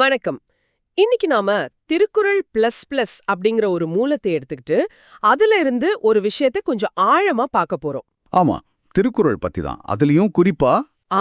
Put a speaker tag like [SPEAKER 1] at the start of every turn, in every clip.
[SPEAKER 1] வணக்கம். இன்னைக்கு நாம திருக்குறள் பிளஸ் பிளஸ் அப்படிங்கிற ஒரு மூலத்தை எடுத்துக்கிட்டு அதுல இருந்து ஒரு விஷயத்தை கொஞ்சம் ஆழமா பார்க்க போறோம்.
[SPEAKER 2] ஆமா திருக்குறள் பத்தி தான் அதுலயும் குறிப்பா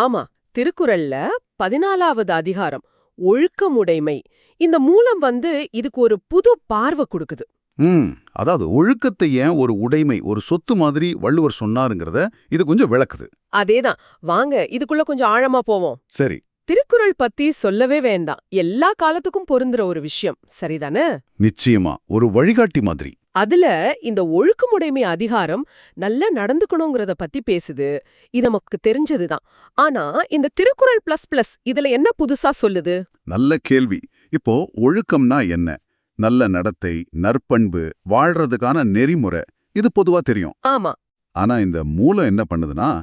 [SPEAKER 1] ஆமா திருக்குறள்ல பதினாலாவது அதிகாரம் ஒழுக்கமுடைமை. இந்த மூலம் வந்து இதுக்கு ஒரு புது பார்வை கொடுக்குது.
[SPEAKER 2] ம் அதாவது ஒழுக்கத்தை ஏன் ஒரு உடைமை ஒரு சொத்து மாதிரி வள்ளுவர் சொன்னாருங்கிறத இது கொஞ்சம் விளக்குது.
[SPEAKER 1] அதேதான். வாங்க இதுக்குள்ள கொஞ்சம் ஆழமா போவோம்.
[SPEAKER 2] சரி
[SPEAKER 1] திருக்குறள் பத்தி சொல்லவே வேண்டாம். எல்லா காலத்துக்கும் பொருந்துற ஒரு விஷயம். சரிதானே?
[SPEAKER 2] நிச்சயமா. ஒரு வழிகாட்டி மாதிரி.
[SPEAKER 1] அதுல இந்த ஒழுக்கமுடைமை அதிகாரம் நல்லா நடந்துக்கணுங்கிறத பத்தி பேசுது. இது நமக்கு தெரிஞ்சதுதான். ஆனா இந்த திருக்குறள் பிளஸ் பிளஸ் இதுல என்ன புதுசா சொல்லுது?
[SPEAKER 2] நல்ல கேள்வி. இப்போ ஒழுக்கம்னா என்ன? நல்ல நடத்தை நற்பண்பு வாழ்றதுக்கான நெறிமுறை இது பொதுவா தெரியும்.
[SPEAKER 1] ஆமா.
[SPEAKER 2] ஆனா இந்த மூலம் என்ன பண்ணுதுன்னா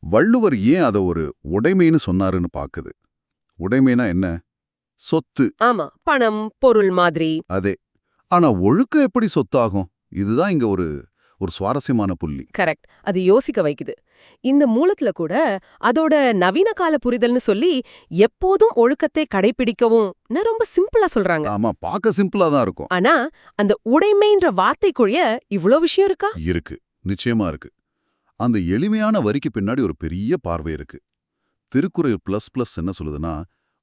[SPEAKER 2] வள்ளுவர் ஏன் அதை ஒரு உடைமைன்னு சொன்னாருன்னு பாக்குது. உடைமைனா என்ன? சொத்து.
[SPEAKER 1] ஆமா பணம் பொருள் மாதிரி.
[SPEAKER 2] அதே. ஆனா ஒழுக்கம் எப்படி சொத்தாகும்? இதுதான் இங்க ஒரு ஒரு சுவாரஸ்யமான புள்ளி.
[SPEAKER 1] கரெக்ட். அது யோசிக்க வைக்குது. இந்த மூலத்துல கூட அதோட நவீன கால புரிதல்னு சொல்லி எப்போதும் ஒழுக்கத்தை கடைபிடிக்கவும் ரொம்ப சிம்பிளா சொல்றாங்க.
[SPEAKER 2] ஆமா பார்க்க சிம்பிளா தான் இருக்கும்.
[SPEAKER 1] ஆனா அந்த உடைமைன்ற வார்த்தைக்குரிய இவ்ளோ விஷயம் இருக்கா?
[SPEAKER 2] இருக்கு. நிச்சயமா இருக்கு. அந்த எளிமையான வரிக்கு பின்னாடி ஒரு பெரிய பார்வை இருக்கு. திருக்குறள் பிளஸ் பிளஸ் என்ன சொல்லுதுன்னா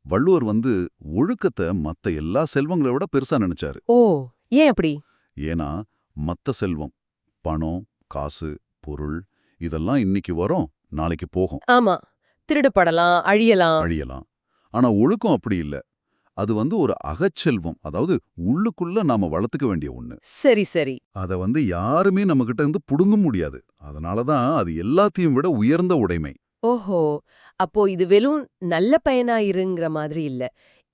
[SPEAKER 2] வள்ளுவர் வந்து ஒழுக்கத்தை மத்த எல்லா செல்வங்களை விட பெருசா நினைச்சாரு.
[SPEAKER 1] ஓ ஏன் அப்படி?
[SPEAKER 2] ஏன்னா மத்த செல்வம் பணம் காசு பொருள் இதெல்லாம் இன்னைக்கு வரும் நாளைக்கு போகும்.
[SPEAKER 1] ஆமா திருடுபடலாம் அழியலாம்.
[SPEAKER 2] அழியலாம். ஆனா ஒழுக்கம் அப்படி இல்ல. அது வந்து ஒரு அகச்செல்வம் அதாவது உள்ளுக்குள்ள நாம வளர்த்துக்க வேண்டிய ஒண்ணு.
[SPEAKER 1] சரி சரி.
[SPEAKER 2] அத வந்து யாருமே நம்மகிட்ட இருந்து புடுங்க முடியாது. அதனாலதான் அது எல்லாத்தையும் விட உயர்ந்த உடைமை.
[SPEAKER 1] ஓஹோ அப்போ இது வெறும் நல்ல பயனா இருங்கிற மாதிரி இல்ல.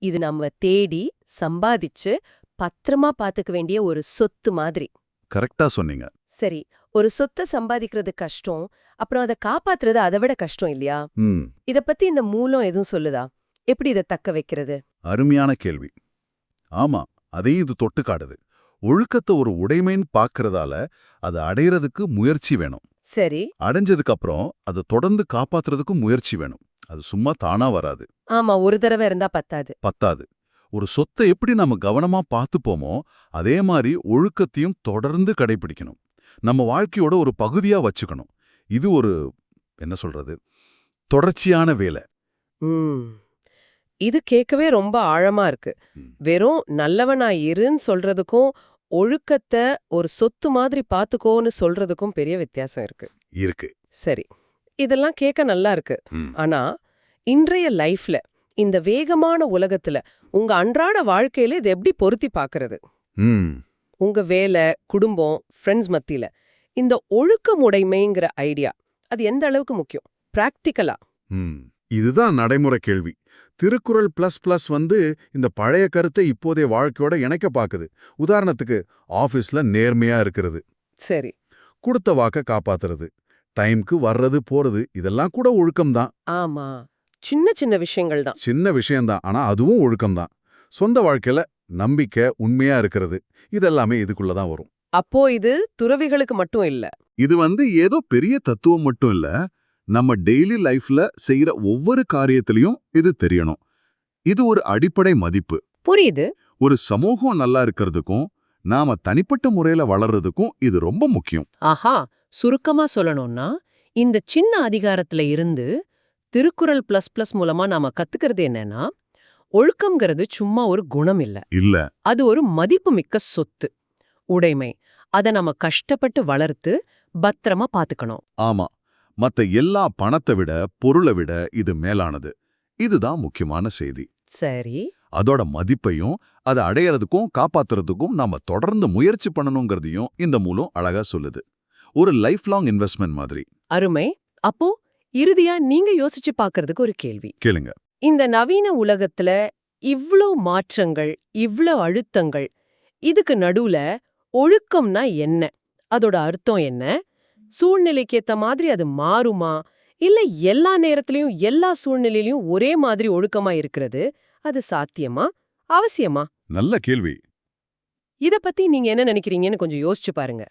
[SPEAKER 1] இது நம்ம தேடி சம்பாதிச்சு பத்திரமா பாத்துக்க வேண்டிய ஒரு சொத்து மாதிரி.
[SPEAKER 2] கரெக்டா சொன்னீங்க.
[SPEAKER 1] சரி ஒரு சொத்தை சம்பாதிக்கிறது கஷ்டம் அப்புறம் அதை காப்பாத்துறது அதை விட கஷ்டம் இல்லையா? இத பத்தி இந்த மூலம் எதுவும் சொல்லுதா? எப்படி இதை தக்க வைக்கிறது?
[SPEAKER 2] அருமையான கேள்வி. ஆமா அதையும் இது தொட்டு காடுது ஒழுக்கத்தை ஒரு உடைமைன்னு பார்க்கறதால அதை அடையறதுக்கு முயற்சி வேணும்.
[SPEAKER 1] சரி.
[SPEAKER 2] அடைஞ்சதுக்கு அப்புறம் அதை தொடர்ந்து காப்பாத்துறதுக்கும் முயற்சி வேணும். அது சும்மா தானா வராது.
[SPEAKER 1] ஆமா ஒரு தடவை இருந்தா பத்தாது.
[SPEAKER 2] பத்தாது. ஒரு சொத்தை எப்படி நம்ம கவனமா பார்த்துப்போமோ அதே மாதிரி ஒழுக்கத்தையும் தொடர்ந்து கடைபிடிக்கணும். நம்ம வாழ்க்கையோட ஒரு பகுதியா வச்சுக்கணும். இது ஒரு என்ன சொல்றது தொடர்ச்சியான வேலை.
[SPEAKER 1] இது கேட்கவே ரொம்ப ஆழமா இருக்கு. வெறும் நல்லவனா இருன்னு சொல்றதுக்கும் ஒழுக்கத்தை ஒரு சொத்து மாதிரி பாத்துக்கோன்னு சொல்றதுக்கும் பெரிய வித்தியாசம் இருக்கு.
[SPEAKER 2] இருக்கு.
[SPEAKER 1] சரி. இதெல்லாம் கேட்க நல்லா இருக்கு. ஆனா இன்றைய லைஃப்ல இந்த வேகமான உலகத்துல உங்க அன்றாட வாழ்க்கையில இது எப்படி பொருத்தி பார்க்கறது
[SPEAKER 2] ம்.
[SPEAKER 1] உங்க வேலை குடும்பம் ஃப்ரெண்ட்ஸ் மத்தியில இந்த ஒழுக்கமுடைமைங்கிற ஐடியா அது எந்த அளவுக்கு முக்கியம்? பிராக்டிக்கலா.
[SPEAKER 2] இதுதான் நடைமுறை கேள்வி. திருக்குறள் பிளஸ் பிளஸ் வந்து இந்த பழைய கருத்தை இப்போதைய வாழ்க்கையோட இணைக்க பாக்குது. உதாரணத்துக்கு ஆபீஸ்ல நேர்மையா இருக்கிறது.
[SPEAKER 1] சரி.
[SPEAKER 2] கொடுத்த வாக்க காப்பாத்துறது. டைம்க்கு வர்றது போறது இதெல்லாம் கூட ஒழுக்கம்தான்.
[SPEAKER 1] ஆமா. சின்ன சின்ன விஷயங்கள் தான்.
[SPEAKER 2] சின்ன விஷயம்தான். ஆனா அதுவும் ஒழுக்கம்தான். சொந்த வாழ்க்கையில நம்பிக்கை உண்மையா இருக்கிறது. இதெல்லாமே இதுக்குள்ள தான் வரும்.
[SPEAKER 1] அப்போ இது துறவிகளுக்கு மட்டும் இல்ல.
[SPEAKER 2] இது வந்து ஏதோ பெரிய தத்துவம் மட்டும் இல்ல. நம்ம டெய்லி லைஃப்ல செய்யற ஒவ்வொரு காரியத்திலையும் இது தெரியணும். இது ஒரு அடிப்படை மதிப்பு.
[SPEAKER 1] புரியுது.
[SPEAKER 2] ஒரு சமூகம் நல்லா இருக்கிறதுக்கும் நாம தனிப்பட்ட முறையில வளர்றதுக்கும் இது ரொம்ப முக்கியம்.
[SPEAKER 1] ஆஹா! சுருக்கமா சொல்லணும்னா இந்த சின்ன அதிகாரத்துல இருந்து திருக்குறள் பிளஸ் பிளஸ் மூலமா நாம கத்துக்கிறது என்னன்னா ஒழுக்கம்ங்கிறது சும்மா ஒரு குணம் இல்ல.
[SPEAKER 2] இல்ல.
[SPEAKER 1] அது ஒரு மதிப்புமிக்க சொத்து. உடைமை. அத நம்ம கஷ்டப்பட்டு வளர்த்து பத்திரமா பாத்துக்கணும்.
[SPEAKER 2] ஆமா. மத்த எல்லா பணத்தை விட பொருளை விட இது மேலானது. இதுதான் முக்கியமான செய்தி.
[SPEAKER 1] சரி.
[SPEAKER 2] அதோட மதிப்பையும் அதை அடையறதுக்கும் காப்பாத்துறதுக்கும் நாம தொடர்ந்து முயற்சி பண்ணணுங்கிறதையும் இந்த மூலம் அழகா சொல்லுது. ஒரு லைஃப் லாங் இன்வெஸ்ட்மெண்ட் மாதிரி.
[SPEAKER 1] அருமை. அப்போ இறுதியா நீங்க யோசிச்சு பார்க்கறதுக்கு ஒரு கேள்வி.
[SPEAKER 2] கேளுங்க.
[SPEAKER 1] இந்த நவீன உலகத்துல இவ்ளோ மாற்றங்கள் இவ்ளோ அழுத்தங்கள் இதுக்கு நடுவுல ஒழுக்கம்னா என்ன? அதோட அர்த்தம் என்ன? சூழ்நிலைக்கு ஏத்த மாதிரி அது மாறுமா? இல்ல எல்லா நேரத்திலயும் எல்லா சூழ்நிலையிலயும் ஒரே மாதிரி ஒழுக்கமா இருக்கிறது அது சாத்தியமா? அவசியமா?
[SPEAKER 2] நல்ல கேள்வி.
[SPEAKER 1] இத பத்தி நீங்க என்ன நினைக்கிறீங்கன்னு கொஞ்சம் யோசிச்சு பாருங்க.